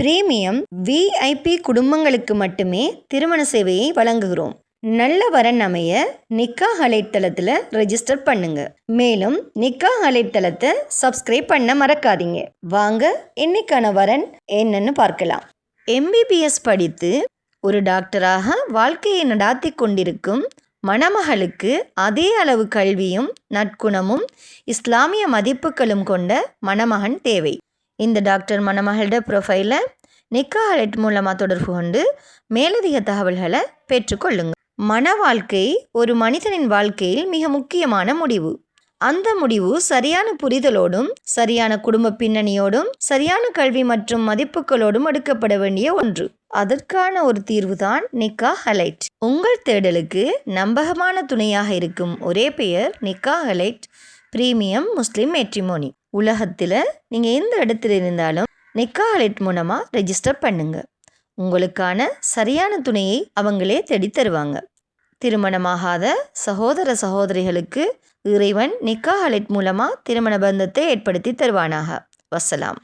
Premium VIP குடும்பங்களுக்கு மட்டுமே திருமண சேவையை வழங்குகிறோம். நல்ல வரன் அமைய நிக்கா அலைத்தளத்தில் ரெஜிஸ்டர் பண்ணுங்க. மேலும் நிக்கா அலைத்தளத்தை சப்ஸ்கிரைப் பண்ண மறக்காதீங்க. வாங்க இன்னைக்கான வரன் என்னன்னு பார்க்கலாம். எம்பிபிஎஸ் படித்து ஒரு டாக்டராக வாழ்க்கையை நடாத்தி கொண்டிருக்கும் மணமகளுக்கு அதே அளவு கல்வியும் நற்குணமும் இஸ்லாமிய மதிப்புகளும் கொண்ட மணமகன் தேவை. இந்த டாக்டர் மணமகளோட ப்ரொஃபைலை நிக்கா அலெட் மூலமாக தொடர்பு கொண்டு மேலதிக தகவல்களை பெற்றுக்கொள்ளுங்கள் மன வாழ்க்கை ஒரு மனிதனின் வாழ்க்கையில் மிக முக்கியமான முடிவு. அந்த முடிவு சரியான புரிதலோடும் சரியான குடும்ப பின்னணியோடும் சரியான கல்வி மற்றும் மதிப்புகளோடும் எடுக்கப்பட வேண்டிய ஒன்று. அதற்கான ஒரு தீர்வுதான் நிக்கா ஹலைட் உங்கள் தேடலுக்கு நம்பகமான துணையாக இருக்கும் ஒரே பெயர் நிக்கா ஹலைட் ப்ரீமியம் முஸ்லீம் மேட்ரிமோனி. உலகத்தில் நீங்கள் எந்த இடத்துல இருந்தாலும் நிக்கா ஹலைட் மூலமாக ரெஜிஸ்டர் பண்ணுங்க. உங்களுக்கான சரியான துணையை அவங்களே தேடி தருவாங்க. திருமணமாகாத சகோதர சகோதரிகளுக்கு இறைவன் நிக்கா ஹலைட் மூலமாக திருமண பந்தத்தை ஏற்படுத்தி தருவானாக. வசலாம்.